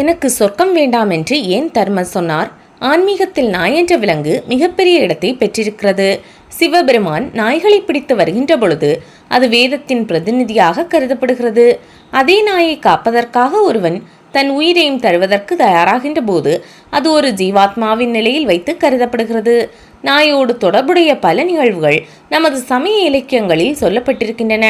எனக்கு சொர்க்கம் வேண்டாம் என்று ஏன் தர்மர் சொன்னார்? ஆன்மீகத்தில் நாய் என்ற விலங்கு மிகப்பெரிய இடத்தை பெற்றிருக்கிறது. சிவபெருமான் நாய்களை பிடித்து வருகின்ற பொழுது அது வேதத்தின் பிரதிநிதியாக கருதப்படுகிறது. அதே நாயை காப்பதற்காக ஒருவன் தன் உயிரையும் தருவதற்கு தயாராகின்ற போது அது ஒரு ஜீவாத்மாவின் நிலையில் வைத்து கருதப்படுகிறது. நாயோடு தொடர்புடைய பல நிகழ்வுகள் நமது சமய இலக்கியங்களில் சொல்லப்பட்டிருக்கின்றன.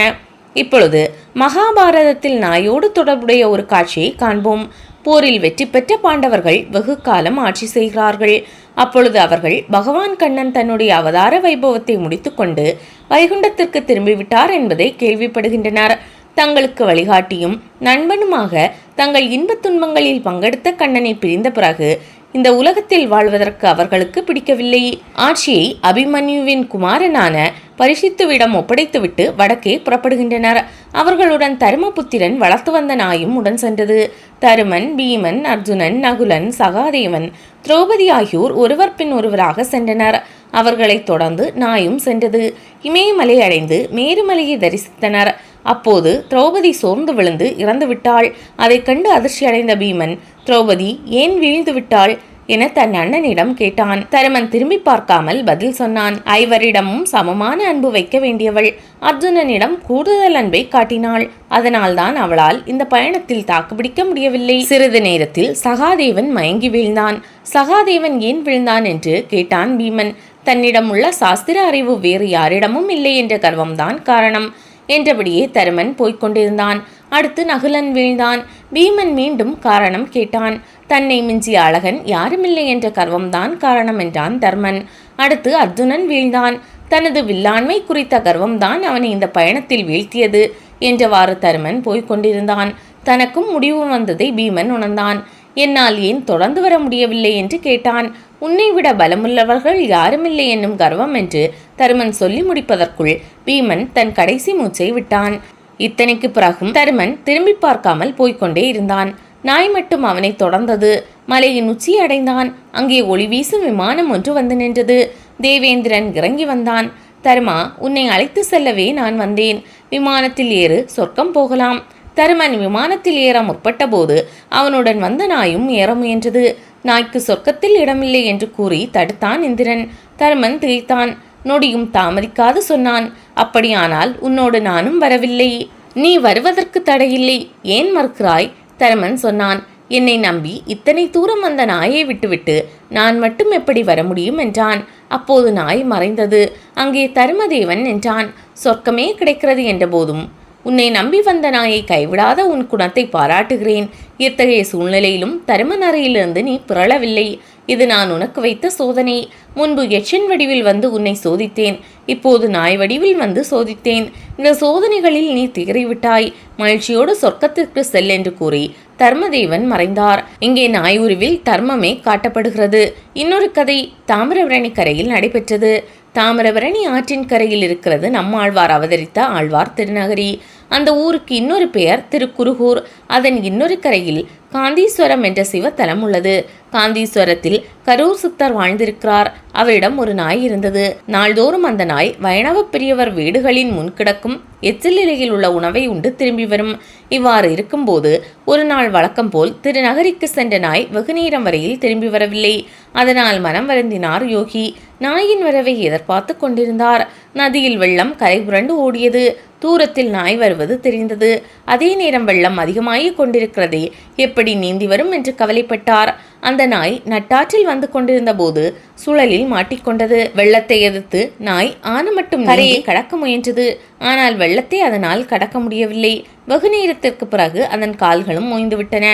இப்பொழுது மகாபாரதத்தில் நாயோடு தொடர்புடைய ஒரு காட்சியை காண்போம். போரில் வெற்றி பெற்ற பாண்டவர்கள் வெகு காலம் ஆட்சி செய்கிறார்கள். அப்பொழுது அவர்கள் பகவான் கண்ணன் தன்னுடைய அவதார வைபவத்தை முடித்துக்கொண்டு வைகுண்டத்திற்கு திரும்பிவிட்டார் என்பதை கேள்விப்படுகின்றனர். தங்களுக்கு வழிகாட்டியும் நண்பனுமாக தங்கள் இன்பத் துன்பங்களில் பங்கெடுத்த கண்ணனை பிரிந்த பிறகு இந்த உலகத்தில் வாழ்வதற்கு அவர்களுக்கு பிடிக்கவில்லை. ஆட்சியை அபிமன்யுவின் குமாரனான பரிசித்துவிடம் ஒப்படைத்துவிட்டு வடக்கே புறப்படுகின்றனர். அவர்களுடன் தருமபுத்திரன் வளர்த்து வந்த நாயும் உடன் சென்றது. தருமன் பீமன் அர்ஜுனன் நகுலன் சகாதேவன் திரௌபதி ஆகியோர் ஒருவர் பின் ஒருவராக சென்றனர். அவர்களைத் தொடர்ந்து நாயும் சென்றது. இமயமலை அடைந்து மேருமலையை தரிசித்தனர். அப்போது திரௌபதி சோர்ந்து விழுந்து இறந்து விட்டாள். அதைக் கண்டு அதிர்ச்சி அடைந்த பீமன் திரௌபதி ஏன் வீழ்ந்து விட்டாள்? என தன் அண்ணனிடம் கேட்டான். தருமன் திரும்பி பார்க்காமல் பதில் சொன்னான். ஐவரிடமும் சமமான அன்பு வைக்க வேண்டியவள். அர்ஜுனனிடம் கூடுதல் அன்பை காட்டினாள். அதனால்தான் அவளால் இந்த பயணத்தில் தாக்குப்பிடிக்க முடியவில்லை. சிறிது நேரத்தில் சகாதேவன் மயங்கி வீழ்ந்தான். சகாதேவன் ஏன் வீழ்ந்தான்? என்று கேட்டான் பீமன். தன்னிடம் உள்ள சாஸ்திர அறிவு வேறு யாரிடமும் இல்லை என்ற கர்வம்தான் காரணம். என்றபடியே தருமன் போய்க் கொண்டிருந்தான். அடுத்து நகுலன் வீழ்ந்தான். பீமன் மீண்டும் காரணம் கேட்டான். தன்னை மிஞ்சிய அழகன் யாருமில்லை என்ற கர்வம்தான் காரணம் என்றான் தர்மன். அடுத்து அர்ஜுனன் வீழ்ந்தான். தனது வில்லாண்மை குறித்த கர்வம்தான் அவனை இந்த பயணத்தில் வீழ்த்தியது என்றவாறு தருமன் போய்க்கொண்டிருந்தான் தனக்கும் முடிவு வந்ததை பீமன் உணர்ந்தான். என்னால் ஏன் தொடர்ந்து வர முடியவில்லை என்று கேட்டான். உன்னை விட பலமுள்ளவர்கள் யாருமில்லை என்னும் கர்வம் என்று தருமன் சொல்லி முடிப்பதற்குள் பீமன் தன் கடைசி மூச்சை விட்டான். இத்தனைக்கு பிறகும் தருமன் திரும்பி பார்க்காமல் போய்க்கொண்டே இருந்தான். நாய் மட்டும் அவனை தொடர்ந்தது. மலையின் உச்சி அடைந்தான். அங்கே ஒளி வீசும் விமானம் ஒன்று வந்து நின்றது. தேவேந்திரன் இறங்கி வந்தான். தருமா உன்னை அழைத்து செல்லவே நான் வந்தேன். விமானத்தில் ஏறு சொர்க்கம் போகலாம். தருமன் விமானத்தில் ஏற முற்பட்ட போது அவனுடன் வந்த நாயும் ஏற முயன்றது. நாய்க்கு சொர்க்கத்தில் இடமில்லை என்று கூறி தடுத்தான் இந்திரன். தருமன் திகைத்தான். நொடியும் தாமதிக்காது சொன்னான். அப்படியானால் உன்னோடு நானும் வரவில்லை. நீ வருவதற்கு தடையில்லை. ஏன் மறுக்கிறாய்? தருமன் சொன்னான். என்னை நம்பி இத்தனை தூரம் வந்த நாயை விட்டுவிட்டு நான் மட்டும் எப்படி வர முடியும் என்றான். அப்போது நாய் மறைந்தது. அங்கே தருமதேவன் என்றான் சொர்க்கமே கிடைக்கிறது என்றபோதும் உன்னை நம்பி வந்த நாயை கைவிடாத உன் குணத்தை பாராட்டுகிறேன். இத்தகைய சூழ்நிலையிலும் தருமநறையிலிருந்து நீ பிறளவில்லை இது நான் உனக்கு வைத்த சோதனை. முன்பு எச்சின் வடிவில் வந்து உன்னை சோதித்தேன். இப்போது நாய் வடிவில் வந்து சோதித்தேன். இந்த சோதனைகளில் நீ திகறிவிட்டாய். மகிழ்ச்சியோடு சொர்க்கத்திற்கு செல் என்று கூறி தர்மதேவன் மறைந்தார். இங்கே நாய் உருவில் தர்மமே காட்டப்படுகிறது. இன்னொரு கதை தாமிரபரணி கரையில் நடைபெற்றது. தாமிரபரணி ஆற்றின் கரையில் இருக்கிறது. நம்மாழ்வார் அவதரித்த ஆழ்வார் திருநகரி. அந்த ஊருக்கு இன்னொரு பெயர் திருக்குறுகூர் அதன் இன்னொரு கரையில் காந்தீஸ்வரம் என்ற சிவத்தலம் உள்ளது. காந்தீஸ்வரத்தில் கரூர் சித்தர் வாழ்ந்திருக்கிறார். அவரிடம் ஒரு நாய் இருந்தது. நாள்தோறும் அந்த நாய் வைணவ பெரியவர் வீடுகளின் முன்கிடக்கும் எச்சில் நிலையில் உள்ள உணவை உண்டு திரும்பி வரும். இவ்வாறு இருக்கும்போது ஒரு நாள் வழக்கம் போல் திருநகரிக்கு சென்ற நாய் வெகுநேரம் வரையில் திரும்பி வரவில்லை. அதனால் மனம் வருந்தினார் யோகி. நாயின் வரவை எதிர்பார்த்து கொண்டிருந்தார். நதியில் வெள்ளம் கரை புரண்டு ஓடியது. தூரத்தில் நாய் வருவது தெரிந்தது. அதே நேரம் வெள்ளம் அதிகமாகிக் கொண்டிருக்கிறதே எப்படி நீந்தி வரும் என்று கவலைப்பட்டார். அந்த நாய் நட்டாற்றில் வந்து கொண்டிருந்த போது சுழலில் மாட்டிக்கொண்டது வெள்ளத்தை எதிர்த்து நாய் ஆன மட்டும் கரையை கடக்க முயன்றது. ஆனால் வெள்ளத்தை அதனால் கடக்க முடியவில்லை. வெகு நேரத்திற்கு பிறகு அதன் கால்களும் ஓய்ந்துவிட்டன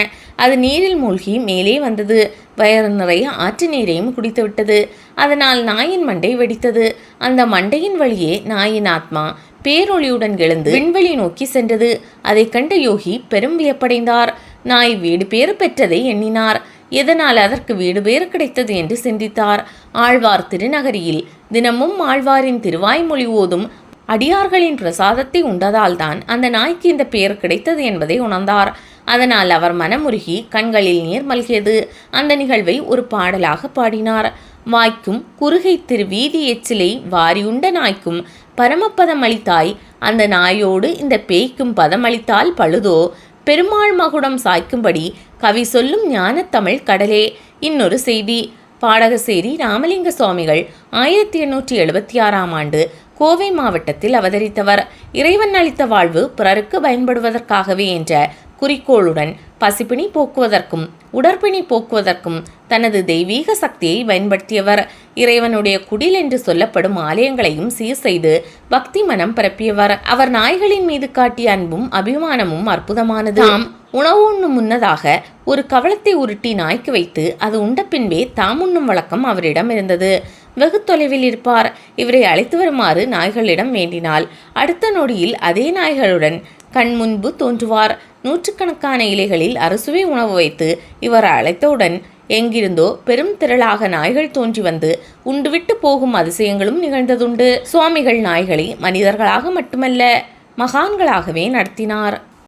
அது நீரில் மூழ்கி மேலே வந்தது. வயறு நிறைய ஆற்று நீரையும் குடித்துவிட்டது. அதனால் நாயின் மண்டை வெடித்தது. அந்த மண்டையின் வழியே நாயின் ஆத்மா பேரொளியுடன் எழுந்து விண்வெளி நோக்கி சென்றது. அதைக் கண்ட யோகி பெரும் வியப்படைந்தார். நாய் வீடு பேறு பெற்றதை எண்ணினார். எதனால் அதற்கு வீடு பேறு கிடைத்தது என்று சிந்தித்தார். ஆழ்வார் திருநகரியில் தினமும் ஆழ்வாரின் திருவாய்மொழி ஓதும் அடியார்களின் பிரசாதத்தை உண்டதால்தான் அந்த நாய்க்கு இந்த பெயர் கிடைத்தது என்பதை உணர்ந்தார். அதனால் அவர் மனமுருகி கண்களில் நீர் மல்கியது. அந்த நிகழ்வை ஒரு பாடலாக பாடினார். வாய்க்கும் குறுகை திரு வீதி எச்சிலை வாரியுண்ட நாய்க்கும் பரமபதம் அளித்தாய் அந்த நாயோடு இந்த பேய்க்கும் பதம் அளித்தால் பழுதோ? பெருமாள் மகுடம் சாய்க்கும்படி கவி சொல்லும் ஞானத்தமிழ் கடலே. இன்னொரு செய்தி. பாடகசேரி ராமலிங்க சுவாமிகள் ஆயிரத்தி எண்ணூற்றி எழுபத்தி ஆறாம் ஆண்டு கோவை மாவட்டத்தில் அவதரித்தவர். இறைவன் அளித்த வாழ்வு பிறருக்கு பயன்படுவதற்காகவே என்ற குறிக்கோளுடன் பசிப்பிணி போக்குவதற்கும் உடற்பிணி போக்குவதற்கும் தனது தெய்வீக சக்தியை பயன்படுத்தியவர். இறைவனுடைய குடில் என்று சொல்லப்படும் ஆலயங்களையும் சீர் செய்து பக்தி மனம் பரப்பியவர். அவர் நாய்களின் மீது காட்டிய அன்பும் அபிமானமும் அற்புதமானது. தாம் உணவு உண்ணும் முன்னதாக ஒரு கவளத்தை உருட்டி நாய்க்கு வைத்து அது உண்ட பின்பே தாம் உண்ணும் வழக்கம் அவரிடம் இருந்தது. வெகு தொலைவில் இருப்பார். இவரை அழைத்து வருமாறு நாய்களிடம் வேண்டினால் அடுத்த நொடியில் அதே நாய்களுடன் கண் முன்பு தோன்றுவார். நூற்றுக்கணக்கான இலைகளில் அறுசுவை உணவு வைத்து இவர் அழைத்தவுடன் எங்கிருந்தோ பெரும் திரளாக நாய்கள் தோன்றி வந்து உண்டுவிட்டு போகும் அதிசயங்களும் நிகழ்ந்ததுண்டு. சுவாமிகள் நாய்களை மனிதர்களாக மட்டுமல்ல மகான்களாகவே நடத்தினார்.